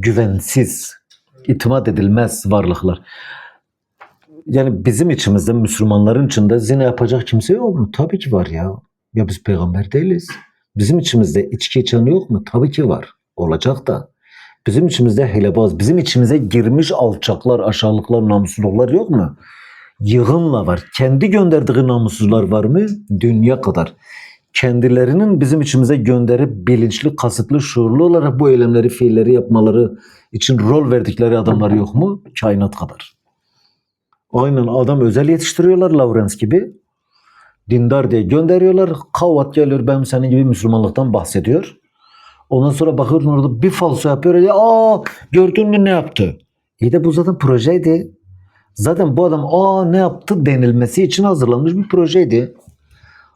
güvensiz, itimat edilmez varlıklar. Yani bizim içimizde, Müslümanların içinde zina yapacak kimse yok mu? Tabii ki var ya. Ya biz peygamber değiliz. Bizim içimizde içki içen yok mu? Tabii ki var. Olacak da. Bizim içimizde hilebaz, bizim içimize girmiş alçaklar, aşağılıklar, namussuzluklar yok mu? Yığınla var. Kendi gönderdiği namussuzlar var mı? Dünya kadar. Kendilerinin bizim içimize gönderip bilinçli, kasıtlı, şuurlu olarak bu eylemleri, fiilleri yapmaları için rol verdikleri adamlar yok mu? Kainat kadar. Aynen adam özel yetiştiriyorlar Lawrence gibi. Dindar diye gönderiyorlar. Kavat geliyor benim senin gibi Müslümanlıktan bahsediyor. Ondan sonra bakıyorsun orada bir falso yapıyor. Ya, aa gördün mü ne yaptı? İyi de bu zaten projeydi. Zaten bu adam aa ne yaptı denilmesi için hazırlanmış bir projeydi.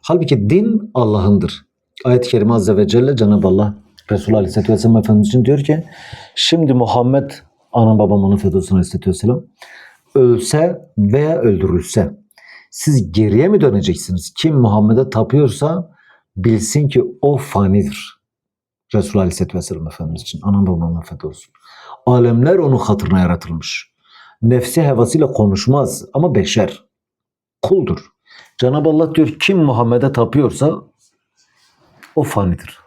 Halbuki din Allah'ındır. Ayet-i Kerime Azze ve Celle Cenab-ı Allah Resulullah Aleyhisselatü Vesselam Efendimiz için diyor ki şimdi Muhammed anam babam onun fedosuna Aleyhisselatü Vesselam ölse veya öldürülse siz geriye mi döneceksiniz? Kim Muhammed'e tapıyorsa bilsin ki o fanidir. Resulullah Aleyhisselatü Vesselam Efendimiz için. Anam babamın feda olsun. Alemler onun hatırına yaratılmış. Nefsi hevasıyla konuşmaz ama beşer. Kuldur. Cenab-ı Allah diyor kim Muhammed'e tapıyorsa o fanidir.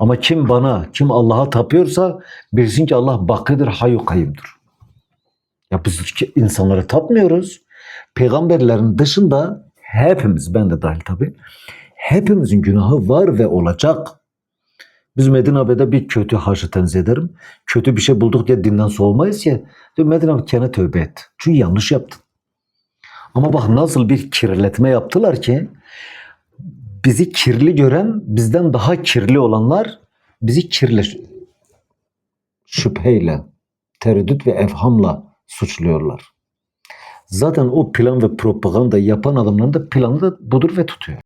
Ama kim bana, kim Allah'a tapıyorsa bilsin ki Allah bakıdır, hayu kayyumdur. Ya biz insanlara tapmıyoruz. Peygamberlerin dışında hepimiz, ben de dahil tabii, hepimizin günahı var ve olacak. Biz Medine abi'de bir kötü haşı tenzih ederim. Kötü bir şey bulduk diye dinden soğumayız ya. Diyor Medine abi kendine tövbe et. Çünkü yanlış yaptın. Ama bak nasıl bir kirletme yaptılar ki bizi kirli gören bizden daha kirli olanlar bizi kirli şüpheyle, tereddüt ve evhamla suçluyorlar. Zaten o plan ve propaganda yapan adamların da planı da budur ve tutuyor.